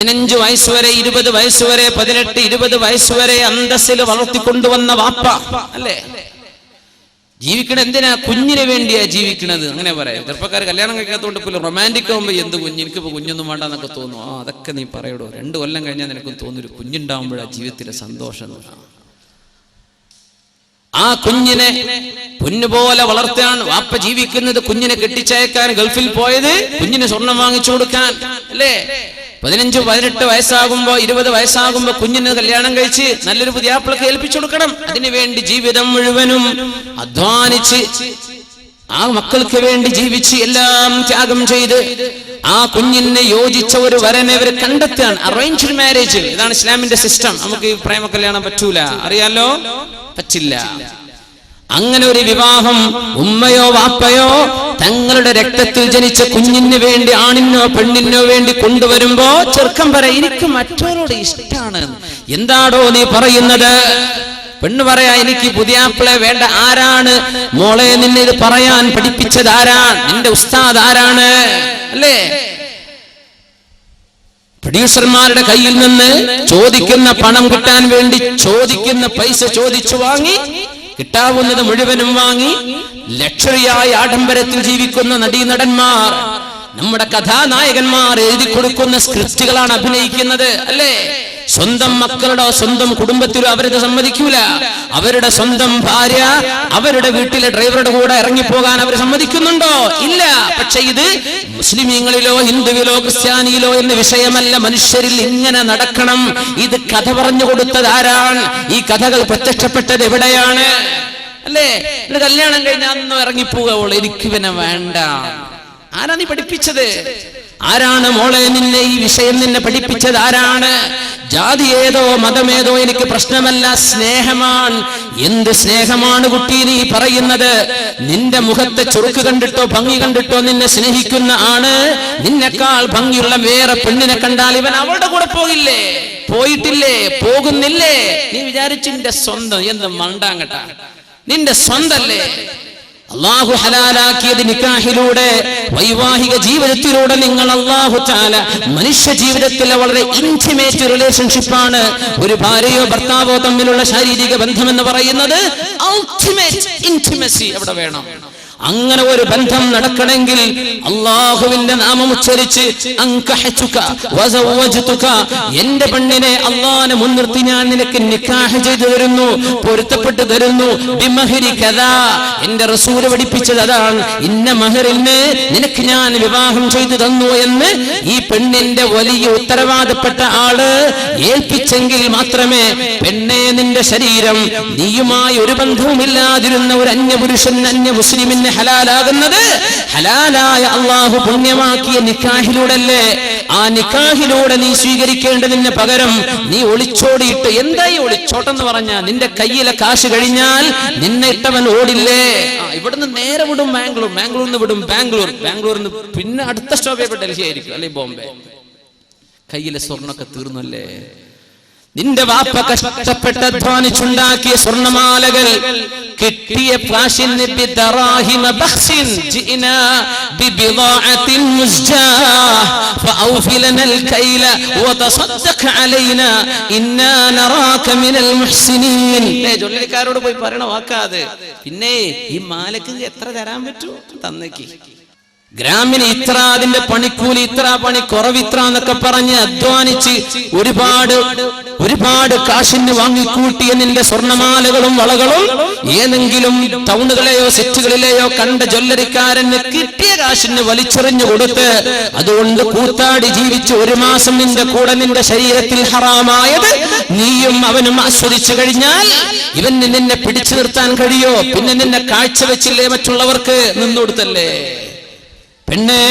പതിനഞ്ച് വയസ്സുവരെ ഇരുപത് വയസ്സുവരെ പതിനെട്ട് ഇരുപത് വയസ്സുവരെ അന്തസ്സിൽ വളർത്തിക്കൊണ്ടുവന്ന വാപ്പ അല്ലേ? ജീവിക്കണ എന്തിനാ? കുഞ്ഞിന് വേണ്ടിയാ ജീവിക്കണത്. അങ്ങനെ പറയാം. ചെറുപ്പക്കാർ കല്യാണം കഴിക്കാത്തതുകൊണ്ട് പോലും റൊമാന്റിക് ആകുമ്പോൾ എന്ത് കുഞ്ഞ്? എനിക്കിപ്പോൾ കുഞ്ഞൊന്നും വേണ്ടെന്നൊക്കെ തോന്നും ആ അതൊക്കെ നീ പറയടോ. രണ്ട് കൊല്ലം കഴിഞ്ഞാൽ നിനക്കും തോന്നൊരു കുഞ്ഞുണ്ടാകുമ്പോഴാണ് ജീവിതത്തിലെ സന്തോഷം ആ കുഞ്ഞിനെ പൊന്നുപോലെ വളർത്താൻ വാപ്പ ജീവിക്കുന്നത് കുഞ്ഞിനെ കെട്ടിച്ചയക്കാൻ ഗൾഫിൽ പോയത് കുഞ്ഞിന് സ്വർണം വാങ്ങിച്ചു കൊടുക്കാൻ അല്ലേ? പതിനഞ്ച് പതിനെട്ട് വയസ്സാകുമ്പോ ഇരുപത് വയസ്സാകുമ്പോ കുഞ്ഞിന് കല്യാണം കഴിച്ച് നല്ലൊരു പുതിയ ആപ്പിളൊക്കെ ഏൽപ്പിച്ചു കൊടുക്കണം. അതിനുവേണ്ടി ജീവിതം മുഴുവനും അധ്വാനിച്ച് ആ മക്കൾക്ക് വേണ്ടി ജീവിച്ച് എല്ലാം ത്യാഗം ചെയ്ത് ആ കുഞ്ഞിനെ യോജിച്ച ഒരു വരനെ അവർ കണ്ടെത്തുകയാണ്. അറേഞ്ച്ഡ് മാരേജ് ഇതാണ് ഇസ്ലാമിന്റെ സിസ്റ്റം നമുക്ക് പ്രേമ കല്യാണം പറ്റൂല. അറിയാലോ? പറ്റില്ല. അങ്ങനെ ഒരു വിവാഹം ഉമ്മയോ വാപ്പയോ തങ്ങളുടെ രക്തത്തിൽ ജനിച്ച കുഞ്ഞിന് വേണ്ടി ആണിനോ പെണ്ണിനോ വേണ്ടി കൊണ്ടുവരുമ്പോ ചെറുക്കം പറ എനിക്ക് മറ്റവരോട് ഇഷ്ടമാണ് എന്താടോ നീ പറയുന്നത്? പെണ്ണ് പറയാ എനിക്ക് പുതിയാപ്പിളെ വേണ്ട ആരാണ്? മോളെ നിന്നെ ഇത് പറയാൻ പഠിപ്പിച്ചത് ആരാണ്? നിന്റെ ഉസ്താദ് ആരാണ്? അല്ലേ? പ്രൊഡ്യൂസർമാരുടെ കയ്യിൽ നിന്ന് ചോദിക്കുന്ന പണം കിട്ടാൻ വേണ്ടി ചോദിക്കുന്ന പൈസ ചോദിച്ചു വാങ്ങി കിട്ടാവുന്നത് മുഴുവനും വാങ്ങി ലക്ഷറിയായി ആഡംബരത്തിൽ ജീവിക്കുന്ന നടീനടന്മാർ നമ്മുടെ കഥാനായകന്മാർ എഴുതി കൊടുക്കുന്ന സ്ക്രിപ്റ്റുകളാണ് അഭിനയിക്കുന്നത് അല്ലേ? സ്വന്തം മക്കളുടെ സ്വന്തം കുടുംബത്തിലോ അവരത് സമ്മതിക്കൂല. അവരുടെ സ്വന്തം ഭാര്യ അവരുടെ വീട്ടിലെ ഡ്രൈവറുടെ കൂടെ ഇറങ്ങിപ്പോകാൻ അവർ സമ്മതിക്കുന്നുണ്ടോ? ഇല്ല. പക്ഷെ ഇത് മുസ്ലിമീങ്ങളിലോ ഹിന്ദുവിലോ ക്രിസ്ത്യാനിയിലോ എന്ന വിഷയമല്ല. മനുഷ്യരിൽ ഇങ്ങനെ നടക്കണം. ഇത് കഥ പറഞ്ഞു കൊടുത്തത് ആരാണ്? ഈ കഥകൾ പ്രത്യക്ഷപ്പെട്ടത് എവിടെയാണ്? അല്ലേ? എന്റെ കല്യാണം കഴിഞ്ഞാൽ അന്ന് ഇറങ്ങിപ്പോകുള്ളൂ എനിക്ക് പിന്നെ വേണ്ട. ആരാ നീ പഠിപ്പിച്ചത്? ആരാണ് മോളെ നിന്നെ ഈ വിഷയം നിന്നെ പഠിപ്പിച്ചത്? ആരാണ്? ജാതി ഏതോ മതമേതോ എനിക്ക് പ്രശ്നമല്ല സ്നേഹമാണ്. എന്ത് സ്നേഹമാണ് കുട്ടി നീ പറയുന്നത്? നിന്റെ മുഖത്തെ ചുറുക്ക് കണ്ടിട്ടോ ഭംഗി കണ്ടിട്ടോ നിന്നെ സ്നേഹിക്കുന്ന ആണ് നിന്നെക്കാൾ ഭംഗിയുള്ള വേറെ പെണ്ണിനെ കണ്ടാൽ ഇവൻ അവളുടെ കൂടെ പോകില്ലേ? പോയിട്ടില്ലേ? പോകുന്നില്ലേ? നീ വിചാരിച്ചു സ്വന്തം എന്ത് മണ്ടാങ്ങട്ട? നിന്റെ സ്വന്തല്ലേ? അള്ളാഹു ഹലാലാക്കിയത് നിക്കാഹിലൂടെ വൈവാഹിക ജീവിതത്തിലൂടെ നിങ്ങൾ അള്ളാഹു ചാല മനുഷ്യ ജീവിതത്തിലെ വളരെ ഇന്റിമേറ്റ് റിലേഷൻഷിപ്പാണ് ഒരു ഭാര്യയോ ഭർത്താവോ തമ്മിലുള്ള ശാരീരിക ബന്ധം എന്ന് പറയുന്നത് അൾട്ടിമേറ്റ് ഇന്റിമസി അവിടെ വേണം. അങ്ങനെ ഒരു ബന്ധം നടക്കണമെങ്കിൽ അള്ളാഹുവിന്റെ നാമം ഉച്ചരിച്ച് എന്റെ പെണ്ണിനെ അള്ളാനെ മുൻനിർത്തി ഞാൻ നിനക്ക് നിക്കാഹ് ചെയ്തു തരുന്നു പൊരുത്തപ്പെട്ട് തരുന്നു. എന്റെ റസൂൽ പഠിപ്പിച്ചത് അതാണ്. ഇന്ന മഹറിന് നിനക്ക് ഞാൻ വിവാഹം ചെയ്തു തന്നു എന്ന് ഈ പെണ്ണിന്റെ വലിയ ഉത്തരവാദപ്പെട്ട ആൾ ഏൽപ്പിച്ചെങ്കിൽ മാത്രമേ പെണ്ണെ നിന്റെ ശരീരം നീയുമായി ഒരു ബന്ധവുമില്ലാതിരുന്ന ഒരു അന്യപുരുഷൻ അന്യ മുസ്ലിമിന് ഹലാലാകുന്നത്? ഹലാലായ അള്ളാഹു പുണ്യമാക്കിയ നിക്കാഹിലൂടല്ലേ? ആ നിക്കാഹിലൂടെ നീ സ്വീകരിക്കേണ്ടതിന് പകരം നീ ഒളിച്ചോടിയിട്ട് എന്തായി ഒളിച്ചോട്ടെന്ന് പറഞ്ഞ നിന്റെ കയ്യിലെ കാശ് കഴിഞ്ഞാൽ നിന്നെ ഇട്ടവൻ ഓടില്ലേ? ഇവിടുന്ന് നേരെ വിടും ബാംഗ്ലൂർ ബാംഗ്ലൂരിൽ നിന്ന് വിടും ബാംഗ്ലൂർ. ബാംഗ്ലൂരിൽ നിന്ന് പിന്നെ അടുത്ത സ്റ്റോപ്പ് ഡൽഹി ആയിരിക്കും. അല്ലെ ബോംബെ? കയ്യിലെ സ്വർണൊക്കെ തീർന്നല്ലേ? നിന്റെ വാപ്പ കഷ്ടപ്പെട്ട് അധ്വാനിച്ചുണ്ടാക്കിയ സ്വർണമാലകൾ കിട്ടിയ ജോലിക്കാരോട് പോയി പറയണ വാക്കാതെ പിന്നെ ഈ മാലക്ക് എത്ര തരാൻ പറ്റൂ? തന്നേക്ക്. ഗ്രാമിന് ഇത്ര അതിന്റെ പണിക്കൂലി ഇത്ര പണി കുറവിത്ര എന്നൊക്കെ പറഞ്ഞ് അധ്വാനിച്ച് ഒരുപാട് ഒരുപാട് കാശിന് വാങ്ങിക്കൂട്ടിയ നിന്റെ സ്വർണമാലകളും വളകളും ഏതെങ്കിലും ടൗണുകളെയോ സെറ്റുകളിലെയോ കണ്ട ജ്വല്ലറിക്കാരന് കിട്ടിയ കാശിന് വലിച്ചെറിഞ്ഞു കൊടുത്ത് അതുകൊണ്ട് കൂത്താടി ജീവിച്ച് ഒരു മാസം നിന്റെ കൂടെ നിന്റെ ശരീരത്തിൽ ഹറാമായത് നീയും അവനും ആസ്വദിച്ചു കഴിഞ്ഞാൽ ഇവന് നിന്നെ പിടിച്ചു നിർത്താൻ കഴിയോ? പിന്നെ നിന്നെ കാഴ്ചവെച്ചില്ലേ മറ്റുള്ളവർക്ക് നിന്നുകൊടുത്തല്ലേ പിന്നെ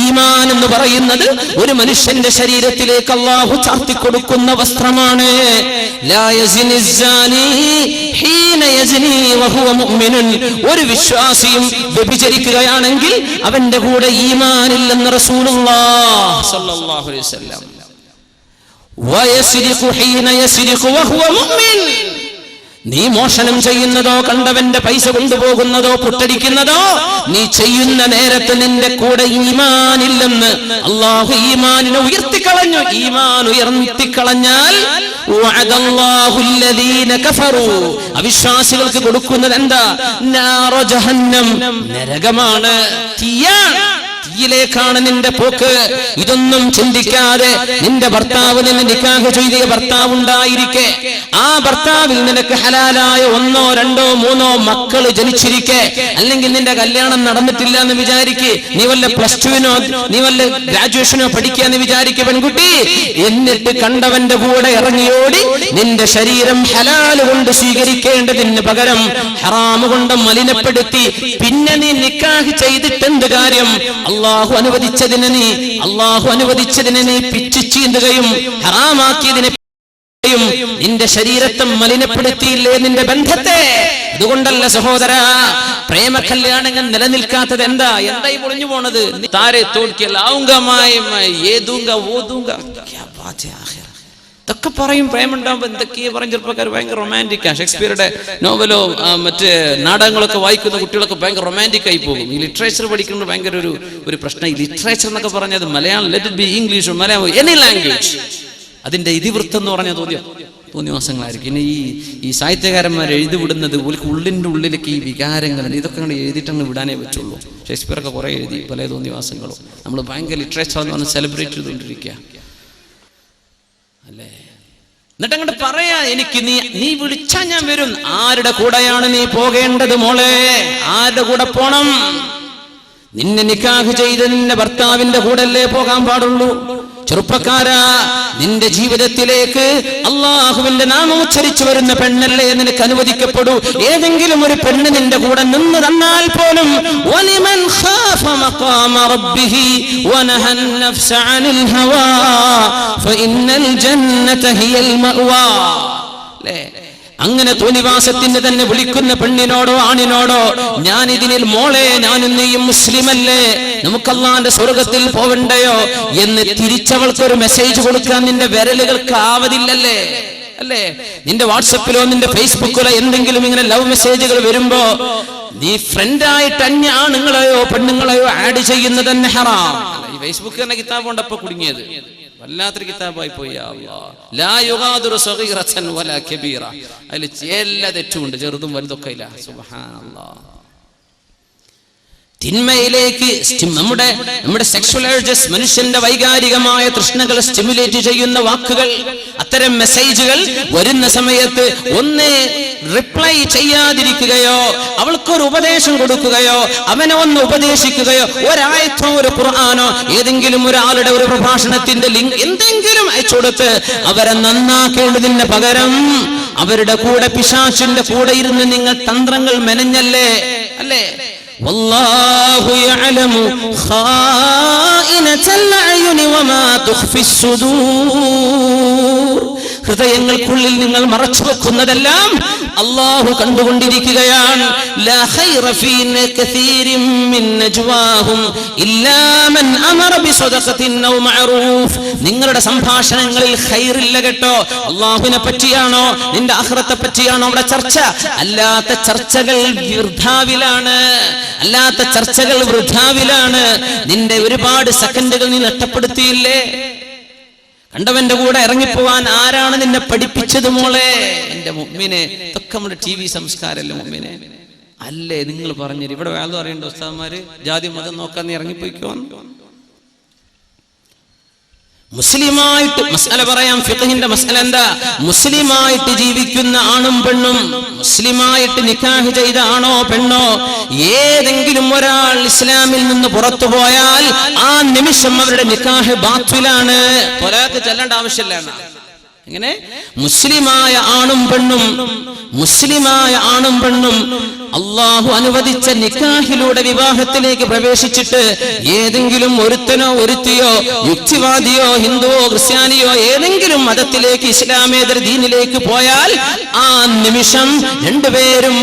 ഈമാൻ എന്ന് പറയുന്നത് ഒരു മനുഷ്യന്റെ ശരീരത്തിലേക്ക് അള്ളാഹു ചാർത്തി കൊടുക്കുന്ന വസ്ത്രമാണ് ഒരു വിശ്വാസിയും വ്യഭിചരിക്കുകയാണെങ്കിൽ അവന്റെ കൂടെ ഈമാനില്ലെന്ന് റസൂലുള്ള നീ മോഷണം ചെയ്യുന്നതോ കണ്ടവന്റെ പൈസ കൊണ്ടുപോകുന്നതോ പുട്ടടിക്കുന്നതോ നീ ചെയ്യുന്ന നേരത്ത് നിന്റെ കൂടെ ഈമാനില്ലെന്ന് അള്ളാഹു ഈമാനിനെ ഉയർത്തിക്കളഞ്ഞു. ഈമാൻ ഉയർത്തിക്കളഞ്ഞാൽ. അവിശ്വാസികൾക്ക് കൊടുക്കുന്നത് എന്താ? നരകമാണ്. തീയാണ്. തീയിലേക്കാണ് നിന്റെ പോക്ക്. ഇതൊന്നും ചിന്തിക്കാതെ നിന്റെ ഭർത്താവ് നിന്നെ നിക്കാഹ് ചെയ്തിയ ഭർത്താവ് ഉണ്ടായിരിക്കെ. ആ ഭർത്താവിൽ നിനക്ക് ഹലാലായ ഒന്നോ രണ്ടോ മൂന്നോ മക്കൾ ജനിച്ചിരിക്കെ. അല്ലെങ്കിൽ നിന്റെ കല്യാണം നടന്നിട്ടില്ല എന്ന് വിചാരിക്ക്. നീ വല്ല പ്ലസ് ടുവിനോ നീ വല്ല ഗ്രാജുവേഷനോ പഠിക്കുക എന്ന് വിചാരിക്ക പെൺകുട്ടി. എന്നിട്ട് കണ്ടവന്റെ കൂടെ ഇറങ്ങിയോടി നിന്റെ ശരീരം ഹലാൽ കൊണ്ട് സ്വീകരിക്കേണ്ടതിന് പകരം ഹറാമുകൊണ്ട് മലിനപ്പെടുത്തി. പിന്നെ നീ നിക്കാഹ് ചെയ്തിട്ടെന്ത് കാര്യം കാര്യം? അള്ളാഹു അനുവദിച്ചതിനെ നീ അള്ളാഹു അനുവദിച്ചതിനെ നീ പിച്ചു ചീന്തുകയും ഹറാമാക്കിയതിനെ നിന്റെ ശരീരത്തെ മലിനപ്പെടുത്തിയില്ലേ നിന്റെ ബന്ധത്തെ? അതുകൊണ്ടല്ല സഹോദര പ്രേമ കല്യാണങ്ങൾ നിലനിൽക്കാത്തത് എന്താ? എന്തായി പൊളിഞ്ഞു പോണത്? താരെ തോൽക്കിയല്ല ഏതൂങ്ക ഓതൂങ്ക. ഇതൊക്കെ പറയും പ്രേമുണ്ടാകുമ്പോൾ എന്തൊക്കെയാ പറയും. ചെറുപ്പക്കാർ ഭയങ്കര റൊമാന്റിക്കാണ് ഷേക്സ്പിയറുടെ നോവലോ മറ്റ് നാടകങ്ങളൊക്കെ വായിക്കുന്ന കുട്ടികളൊക്കെ ഭയങ്കര റൊമാന്റിക് ആയി പോകും. ഈ ലിറ്ററേച്ചർ പഠിക്കുന്നത് ഭയങ്കര ഒരു ഒരു പ്രശ്നം ഈ ലിറ്ററേച്ചർ എന്നൊക്കെ പറഞ്ഞത് Malayalam let be English Malayalam any language അതിന്റെ ഇതിവൃത്തം എന്ന് പറഞ്ഞാൽ തോന്നിയോ? തോന്നിവാസങ്ങളായിരിക്കും പിന്നെ ഈ ഈ സാഹിത്യകാരന്മാർ എഴുതി വിടുന്നത് ഉള്ളിക്ക് ഉള്ളിന്റെ ഉള്ളിലേക്ക് ഈ വികാരങ്ങൾ ഇതൊക്കെ അങ്ങോട്ട് എഴുതിയിട്ടങ്ങ് വിടാനേ പറ്റുള്ളൂ. ഷേക്സ്പിയറൊക്കെ കുറേ എഴുതി പല തോന്നിവാസങ്ങളും നമ്മൾ ഭയങ്കര ലിറ്ററേച്ചർ എന്ന് പറഞ്ഞ് സെലിബ്രേറ്റ് ചെയ്തുകൊണ്ടിരിക്കുക അല്ലേ? എന്നിട്ട് അങ്ങോട്ട് പറയാ എനിക്ക് നീ നീ വിളിച്ചാ ഞാൻ വരും. ആരുടെ കൂടെയാണ് നീ പോകേണ്ടത് മോളെ? ആരുടെ കൂടെ പോണം? നിന്നെ നിക്കാഹ് ചെയ്ത് നിന്റെ ഭർത്താവിന്റെ കൂടെ അല്ലേ പോകാൻ പാടുള്ളൂ. ചെറുപ്പക്കാരാ നിന്റെ ജീവിതത്തിലേക്ക് അള്ളാഹുവിന്റെ നാമം ഉച്ചരിച്ചു വരുന്ന പെണ്ണല്ലേ നിനക്ക് അനുവദിക്കപ്പെടൂ? ഏതെങ്കിലും ഒരു പെണ്ണ് നിന്റെ കൂടെ നിന്ന് തന്നാൽ പോലും വലിമൻ അങ്ങനെ തോന്നിവാസത്തിന്റെ തന്നെ വിളിക്കുന്ന പെണ്ണിനോടോ ആണിനോടോ ഞാൻ ഇതിനിൽ മോളെ ഞാനും നീയും മുസ്ലിമല്ലേ? നമുക്കല്ലാന്റെ സ്വർഗത്തിൽ പോവണ്ടയോ? എന്ന് തിരിച്ചവൾക്കൊരു മെസ്സേജ് കൊടുക്കാൻ നിന്റെ വിരലുകൾക്ക് ആവതില്ലല്ലേ? അല്ലേ? നിന്റെ വാട്സപ്പിലോ നിന്റെ ഫേസ്ബുക്കിലോ എന്തെങ്കിലും ഇങ്ങനെ ലവ് മെസ്സേജുകൾ വരുമ്പോ നീ ഫ്രണ്ടായിട്ട് അന്യ ആണുങ്ങളെയോ പെണ്ണുങ്ങളെയോ ആഡ് ചെയ്യുന്നതന്നെ ഹറാം. ഈ ഫേസ്ബുക്ക് തന്നെ കിതാബ് കൊണ്ടപ്പോ കുടുങ്ങിയത്. വല്ലാത്തൊരു കിതാബായി പോയി അതിൽ എല്ലാ തെറ്റുമുണ്ട് ചെറുതും വലുതൊക്കെ ഇല്ല. സുബാനല്ലാ തിന്മയിലേക്ക് നമ്മുടെ നമ്മുടെ സെക്ഷൽ ഏർജസ് മനുഷ്യന്റെ വൈകാരികമായ തൃഷ്ണകൾ സ്റ്റിമുലേറ്റ് ചെയ്യുന്ന വാക്കുകൾ അത്തരം മെസ്സേജുകൾ വരുന്ന സമയത്ത് ഒന്ന് റിപ്ലൈ ചെയ്യാതിരിക്കുകയോ അവൾക്കൊരു ഉപദേശം കൊടുക്കുകയോ അവനെ ഒന്ന് ഉപദേശിക്കുകയോ ഒരായത്തോ ഒരു ഖുർആാനോ ഏതെങ്കിലും ഒരാളുടെ ഒരു പ്രഭാഷണത്തിന്റെ ലിങ്ക് എന്തെങ്കിലും അയച്ചു കൊടുത്ത് അവരെ നന്നാക്കേണ്ടതിന് പകരം അവരുടെ കൂടെ പിശാചിന്റെ കൂടെ ഇരുന്ന് നിങ്ങൾ തന്ത്രങ്ങൾ മെനഞ്ഞല്ലേ അല്ലേ والله يعلم خائنة الأعين وما تخفي الصدور ഹൃദയങ്ങൾക്കുള്ളിൽ നിങ്ങൾ മറച്ചു വെക്കുന്നതെല്ലാം അള്ളാഹു കണ്ടുകൊണ്ടിരിക്കുകയാണ്. നിങ്ങളുടെ സംഭാഷണങ്ങളിൽ ഖൈറില്ല കേട്ടോ. അള്ളാഹുവിനെ പറ്റിയാണോ? നിന്റെ അഹ്റത്തെ പറ്റിയാണോ അവിടെ ചർച്ച? അല്ലാത്ത ചർച്ചകൾ വൃദ്ധാവിലാണ് അല്ലാത്ത ചർച്ചകൾ വൃദ്ധാവിലാണ് നിന്റെ ഒരുപാട് സെക്കൻഡുകൾ നീ നഷ്ടപ്പെടുത്തിയില്ലേ? കണ്ടവന്റെ കൂടെ ഇറങ്ങിപ്പോവാൻ ആരാണ് നിന്നെ പഠിപ്പിച്ചത് മോളെ? എന്റെ മുമ്മിനെ. ഇതൊക്കെ നമ്മുടെ ടി വി സംസ്കാരമല്ലേ മുമ്മിനെ? അല്ലേ നിങ്ങൾ പറഞ്ഞു ഇവിടെ വേദം അറിയണ്ട ഉസ്താദ്മാര് ജാതി മതം നോക്കാൻ നീ ഇറങ്ങിപ്പോയിക്കോ മുസ്ലിമായിട്ട് മസാല പറയാം ഫിഖഹിന്റെ മസാല എന്താ? മുസ്ലിമായിട്ട് ജീവിക്കുന്ന ആണും പെണ്ണും മുസ്ലിമായിട്ട് നിക്കാഹ് ചെയ്ത ആണോ പെണ്ണോ ഏതെങ്കിലും ഒരാൾ ഇസ്ലാമിൽ നിന്ന് പുറത്തു പോയാൽ ആ നിമിഷം അവരുടെ നിക്കാഹ് ബാത്തിലാണ്. ചെല്ലേണ്ട ആവശ്യമില്ല എങ്ങനെ? മുസ്ലിമായ ആണും പെണ്ണും മുസ്ലിമായ ആണും പെണ്ണും അള്ളാഹു അനുവദിച്ച നിക്കാഹിലൂടെ വിവാഹത്തിലേക്ക് പ്രവേശിച്ചിട്ട് ഏതെങ്കിലും ഒരുത്തനോ ഒരുത്തിയോ യുക്തിവാദിയോ ഹിന്ദുവോ ക്രിസ്ത്യാനിയോ ഏതെങ്കിലും മതത്തിലേക്ക് ഇസ്ലാമേതര ദീനിലേക്ക് പോയാൽ ആ നിമിഷം രണ്ടുപേരും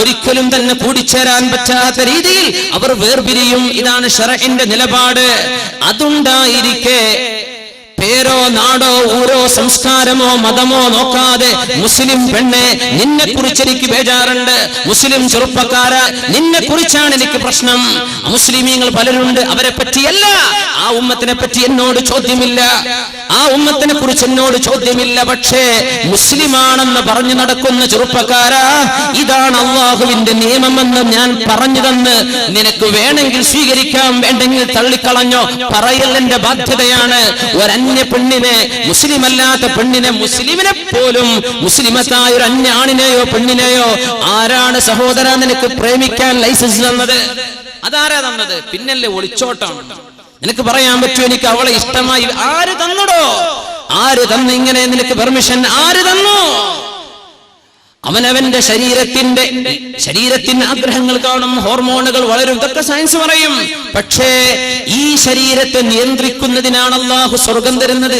ഒരിക്കലും തന്നെ കൂടിച്ചേരാൻ പറ്റാത്ത രീതിയിൽ അവർ വേർപിരിയും. ഇതാണ് ഷറഹിന്റെ നിലപാട്. അതുണ്ടായിരിക്കെ പേരോ നാടോ ഊരോ സംസ്കാരമോ മതമോ നോക്കാതെ മുസ്ലിം പെണ്ണെ നിന്നെ കുറിച്ച് എനിക്ക് ബേജാറുണ്ട്. മുസ്ലിം ചെറുപ്പക്കാര നിന്നെ കുറിച്ചാണ് എനിക്ക് പ്രശ്നം. മുസ്ലിമീങ്ങൾ പലരുണ്ട്. അവരെ പറ്റിയല്ല. ആ ഉമ്മത്തിനെ പറ്റി എന്നോട് ചോദ്യമില്ല. ആ ഉമ്മത്തിനെ കുറിച്ച് എന്നോട് ചോദ്യമില്ല. പക്ഷേ മുസ്ലിമാണെന്ന് പറഞ്ഞു നടക്കുന്ന ചെറുപ്പക്കാര ഇതാണ് അള്ളാഹുവിന്റെ നിയമമെന്ന് ഞാൻ പറഞ്ഞു തന്ന് നിനക്ക് വേണമെങ്കിൽ സ്വീകരിക്കാം. വേണ്ടെങ്കിൽ തള്ളിക്കളഞ്ഞോ. പറയൽ എന്റെ ബാധ്യതയാണ്. ഒരന്യ പെണ്ണിനെ മുസ്ലിം അല്ലാത്ത പെണ്ണിനെ മുസ്ലിമിനെ പോലും മുസ്ലിമത്തായ ഒരു അന്യാണിനെയോ പെണ്ണിനെയോ ആരാണ് സഹോദര നിനക്ക് പ്രേമിക്കാൻ ലൈസൻസ് തന്നത്? അതാരാ തന്നത്? പിന്നല്ലേ ഒളിച്ചോട്ടം. നിനക്ക് പറയാൻ പറ്റൂ എനിക്ക് അവളെ ഇഷ്ടമായി. ആര് തന്നടോ? ആര് തന്നു ഇങ്ങനെ നിനക്ക് പെർമിഷൻ ആര് തന്നു? അവനവന്റെ ശരീരത്തിന്റെ ശരീരത്തിന് ആഗ്രഹങ്ങൾ കാണും ഹോർമോണുകൾ വളരും ഇതൊക്കെ സയൻസ് പറയും. പക്ഷേ ഈ ശരീരത്തെ നിയന്ത്രിക്കുന്നതിനാണ് അള്ളാഹു സ്വർഗം തരുന്നത്.